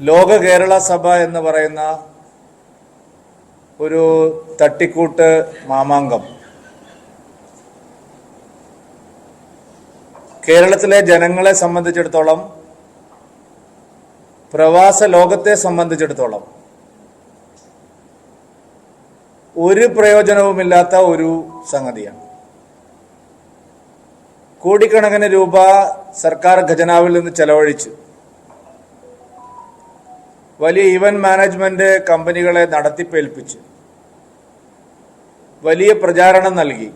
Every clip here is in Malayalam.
ലോക കേരള സഭ എന്ന് പറയുന്ന ഒരു തട്ടിക്കൂട്ട് മാമാങ്കം. കേരളത്തിലെ ജനങ്ങളെ സംബന്ധിച്ചിടത്തോളം പ്രവാസ ലോകത്തെ സംബന്ധിച്ചിടത്തോളം ഒരു പ്രയോജനവുമില്ലാത്ത ഒരു സംഗതിയാണ്. കോടിക്കണക്കിന് രൂപ സർക്കാർ ഖജനാവിൽ നിന്ന് ചെലവഴിച്ചു. വലിയ ഇവന്റ് മാനേജ്മെന്റ് കമ്പനികളെ നടത്തിപ്പേൽപ്പിച്ച് വലിയ പ്രചാരണം നൽകി.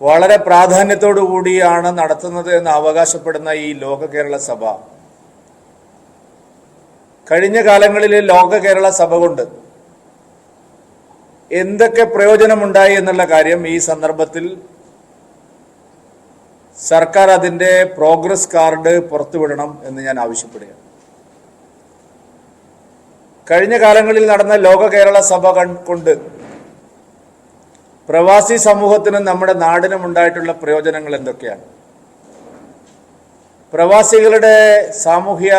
വളരെ പ്രാധാന്യത്തോടു കൂടിയാണ് നടത്തുന്നത് എന്ന് അവകാശപ്പെടുന്ന ഈ ലോക കേരള സഭ. കഴിഞ്ഞ കാലങ്ങളിൽ ലോക കേരള സഭ കൊണ്ട് എന്തൊക്കെ പ്രയോജനമുണ്ടായി എന്നുള്ള കാര്യം ഈ സന്ദർഭത്തിൽ സർക്കാർ അതിന്റെ പ്രോഗ്രസ് കാർഡ് പുറത്തുവിടണം എന്ന് ഞാൻ ആവശ്യപ്പെടുകയാണ്. കഴിഞ്ഞ കാലങ്ങളിൽ നടന്ന ലോക കേരള സഭ കൊണ്ട് പ്രവാസി സമൂഹത്തിനും നമ്മുടെ നാടിനും ഉണ്ടായിട്ടുള്ള പ്രയോജനങ്ങൾ എന്തൊക്കെയാണ്? പ്രവാസികളുടെ സാമൂഹ്യ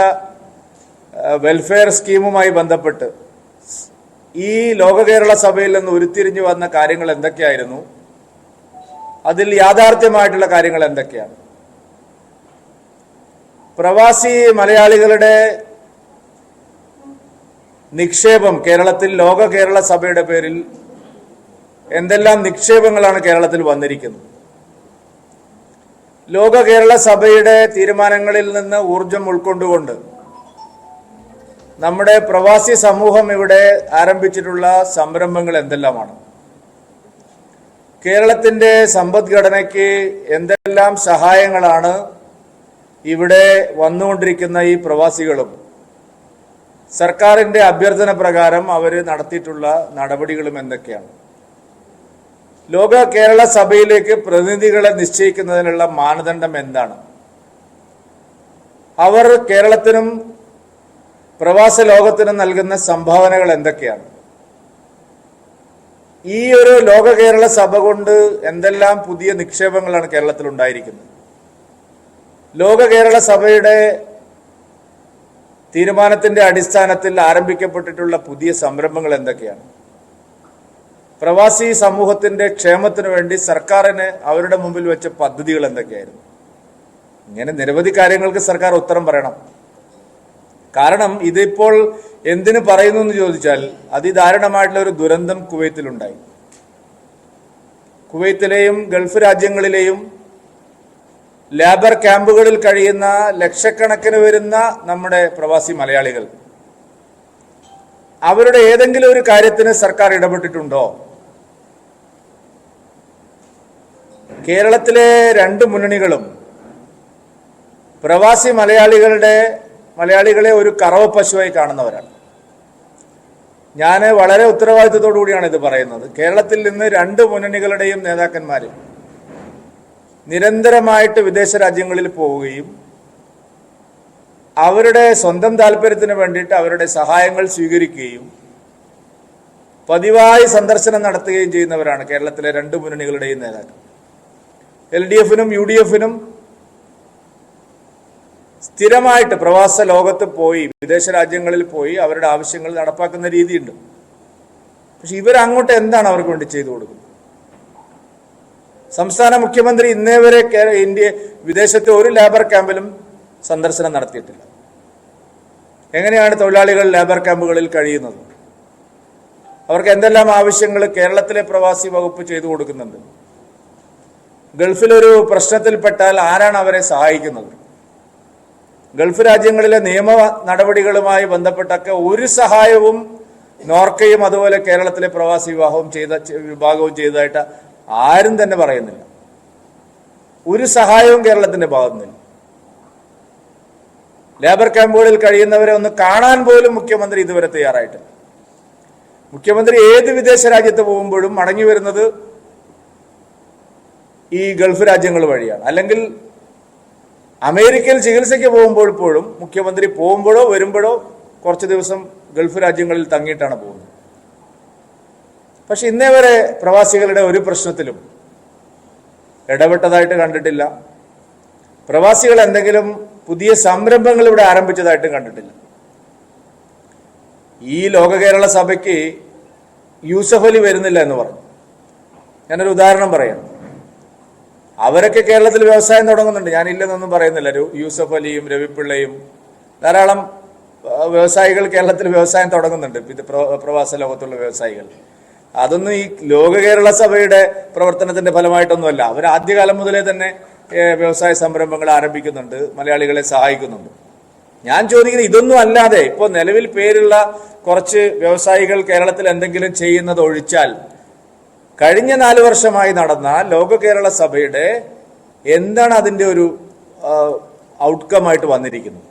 വെൽഫെയർ സ്കീമുമായി ബന്ധപ്പെട്ട് ഈ ലോക കേരള സഭയിൽ നിന്ന് ഉരുത്തിരിഞ്ഞു വന്ന കാര്യങ്ങൾ എന്തൊക്കെയായിരുന്നു? അതിൽ യാഥാർത്ഥ്യമായിട്ടുള്ള കാര്യങ്ങൾ എന്തൊക്കെയാണ്? പ്രവാസി മലയാളികളുടെ നിക്ഷേപം കേരളത്തിൽ ലോക കേരള സഭയുടെ പേരിൽ എന്തെല്ലാം നിക്ഷേപങ്ങളാണ് കേരളത്തിൽ വന്നിരിക്കുന്നത്? ലോക കേരള സഭയുടെ തീരുമാനങ്ങളിൽ നിന്ന് ഊർജം ഉൾക്കൊണ്ടുകൊണ്ട് നമ്മുടെ പ്രവാസി സമൂഹം ഇവിടെ ആരംഭിച്ചിട്ടുള്ള സംരംഭങ്ങൾ എന്തെല്ലാമാണ്? കേരളത്തിന്റെ സമ്പദ്ഘടനയ്ക്ക് എന്തെല്ലാം സഹായങ്ങളാണ് ഇവിടെ വന്നുകൊണ്ടിരിക്കുന്ന ഈ പ്രവാസികളും? സർക്കാരിന്റെ അഭ്യർത്ഥന പ്രകാരം അവർ നടത്തിയിട്ടുള്ള നടപടികളും എന്തൊക്കെയാണ്? ലോക കേരള സഭയിലേക്ക് പ്രതിനിധികളെ നിശ്ചയിക്കുന്നതിനുള്ള മാനദണ്ഡം എന്താണ്? അവർ കേരളത്തിനും പ്രവാസ ലോകത്തിനും നൽകുന്ന സംഭാവനകൾ എന്തൊക്കെയാണ്? ഈ ഒരു ലോക കേരള സഭ കൊണ്ട് എന്തെല്ലാം പുതിയ നിക്ഷേപങ്ങളാണ് കേരളത്തിൽ ഉണ്ടായിരിക്കുന്നത്? ലോക കേരള സഭയുടെ തീരുമാനത്തിന്റെ അടിസ്ഥാനത്തിൽ ആരംഭിക്കപ്പെട്ടിട്ടുള്ള പുതിയ സംരംഭങ്ങൾ എന്തൊക്കെയാണ്? പ്രവാസി സമൂഹത്തിന്റെ ക്ഷേമത്തിനു വേണ്ടി സർക്കാരിന് അവരുടെ മുമ്പിൽ വെച്ച പദ്ധതികൾ എന്തൊക്കെയായിരുന്നു? ഇങ്ങനെ നിരവധി കാര്യങ്ങൾക്ക് സർക്കാർ ഉത്തരം പറയണം. കാരണം ഇതിപ്പോൾ എന്തിനു പറയുന്നു എന്ന് ചോദിച്ചാൽ അതിദാരുണമായിട്ടുള്ള ഒരു ദുരന്തം കുവൈത്തിലുണ്ടായി. കുവൈത്തിലെയും ഗൾഫ് രാജ്യങ്ങളിലെയും ലേബർ ക്യാമ്പുകളിൽ കഴിയുന്ന ലക്ഷക്കണക്കിന് വരുന്ന നമ്മുടെ പ്രവാസി മലയാളികൾ. അവരുടെ ഏതെങ്കിലും ഒരു കാര്യത്തിന് സർക്കാർ ഇടപെട്ടിട്ടുണ്ടോ? കേരളത്തിലെ രണ്ട് മുന്നണികളും പ്രവാസി മലയാളികളുടെ മലയാളികളെ ഒരു കറവ പശുവായി കാണുന്നവരാണ്. ഞാൻ വളരെ ഉത്തരവാദിത്തത്തോടു കൂടിയാണ് ഇത് പറയുന്നത്. കേരളത്തിൽ നിന്ന് രണ്ട് മുന്നണികളുടെയും നേതാക്കന്മാർ നിരന്തരമായിട്ട് വിദേശ രാജ്യങ്ങളിൽ പോവുകയും അവരുടെ സ്വന്തം താല്പര്യത്തിന് വേണ്ടിയിട്ട് അവരുടെ സഹായങ്ങൾ സ്വീകരിക്കുകയും പതിവായി സന്ദർശനം നടത്തുകയും ചെയ്യുന്നവരാണ് കേരളത്തിലെ രണ്ട് മുന്നണികളുടെയും നേതാക്കൾ. എൽ ഡി എഫിനും യു ഡി എഫിനും സ്ഥിരമായിട്ട് പ്രവാസ ലോകത്ത് പോയി വിദേശ രാജ്യങ്ങളിൽ പോയി അവരുടെ ആവശ്യങ്ങൾ നടപ്പാക്കുന്ന രീതിയുണ്ട്. പക്ഷെ ഇവരങ്ങോട്ട് എന്താണ് അവർക്ക് വേണ്ടി ചെയ്തു കൊടുക്കുന്നത്? സംസ്ഥാന മുഖ്യമന്ത്രി ഇന്നേ വരെ ഇന്ത്യ വിദേശത്തെ ഒരു ലേബർ ക്യാമ്പിലും സന്ദർശനം നടത്തിയിട്ടില്ല. എങ്ങനെയാണ് തൊഴിലാളികൾ ലേബർ ക്യാമ്പുകളിൽ കഴിയുന്നത്? അവർക്ക് എന്തെല്ലാം ആവശ്യങ്ങൾ കേരളത്തിലെ പ്രവാസി വകുപ്പ് ചെയ്തു കൊടുക്കുന്നുണ്ട്? ഗൾഫിലൊരു പ്രശ്നത്തിൽപ്പെട്ടാൽ ആരാണ് അവരെ സഹായിക്കുന്നത്? ഗൾഫ് രാജ്യങ്ങളിലെ നിയമ നടപടികളുമായി ബന്ധപ്പെട്ടൊക്കെ ഒരു സഹായവും നോർക്കയും അതുപോലെ കേരളത്തിലെ പ്രവാസി വിവാഹവും ചെയ്ത വിഭാഗവും ചെയ്തതായിട്ട് ആരും തന്നെ പറയുന്നില്ല. ഒരു സഹായവും കേരളത്തിന്റെ ഭാഗത്തുനിന്നില്ല. ലേബർ ക്യാമ്പുകളിൽ കഴിയുന്നവരെ ഒന്ന് കാണാൻ പോലും മുഖ്യമന്ത്രി ഇതുവരെ തയ്യാറായിട്ടില്ല. മുഖ്യമന്ത്രി ഏത് വിദേശ രാജ്യത്ത് പോകുമ്പോഴും മടങ്ങി വരുന്നത് ഈ ഗൾഫ് രാജ്യങ്ങൾ വഴിയാണ്. അല്ലെങ്കിൽ അമേരിക്കയിൽ ചികിത്സയ്ക്ക് പോകുമ്പോൾ മുഖ്യമന്ത്രി പോകുമ്പോഴോ വരുമ്പോഴോ കുറച്ച് ദിവസം ഗൾഫ് രാജ്യങ്ങളിൽ തങ്ങിയിട്ടാണ് പോകുന്നത്. പക്ഷെ ഇന്നേ വരെ പ്രവാസികളുടെ ഒരു പ്രശ്നത്തിലും ഇടപെട്ടതായിട്ട് കണ്ടിട്ടില്ല. പ്രവാസികൾ എന്തെങ്കിലും പുതിയ സംരംഭങ്ങൾ ഇവിടെ ആരംഭിച്ചതായിട്ടും കണ്ടിട്ടില്ല. ഈ ലോക കേരള സഭയ്ക്ക് യൂസഫ് അലി വരുന്നില്ല എന്ന് പറഞ്ഞു. ഞാനൊരു ഉദാഹരണം പറയാം. അവരൊക്കെ കേരളത്തിൽ വ്യവസായം തുടങ്ങുന്നുണ്ട്. ഞാനില്ലെന്നൊന്നും പറയുന്നില്ല. യൂസഫ് അലിയും രവിപിള്ളയും ധാരാളം വ്യവസായികൾ കേരളത്തിൽ വ്യവസായം തുടങ്ങുന്നുണ്ട്. പ്രവാസ ലോകത്തുള്ള വ്യവസായികൾ. അതൊന്നും ഈ ലോക കേരള സഭയുടെ പ്രവർത്തനത്തിന്റെ ഫലമായിട്ടൊന്നുമല്ല. അവർ ആദ്യകാലം മുതലേ തന്നെ വ്യവസായ സംരംഭങ്ങൾ ആരംഭിക്കുന്നുണ്ട് മലയാളികളെ സഹായിക്കുന്നുണ്ട്. ഞാൻ ചോദിക്കുന്നത് ഇതൊന്നും അല്ലാതെ ഇപ്പോൾ നിലവിൽ പേരുള്ള കുറച്ച് വ്യവസായികൾ കേരളത്തിൽ എന്തെങ്കിലും ചെയ്യുന്നത് ഒഴിച്ചാൽ കഴിഞ്ഞ നാല് വർഷമായി നടന്ന ലോക കേരള സഭയുടെ എന്താണ് അതിന്റെ ഒരു ഔട്ട്കം ആയിട്ട് വന്നിരിക്കുന്നത്?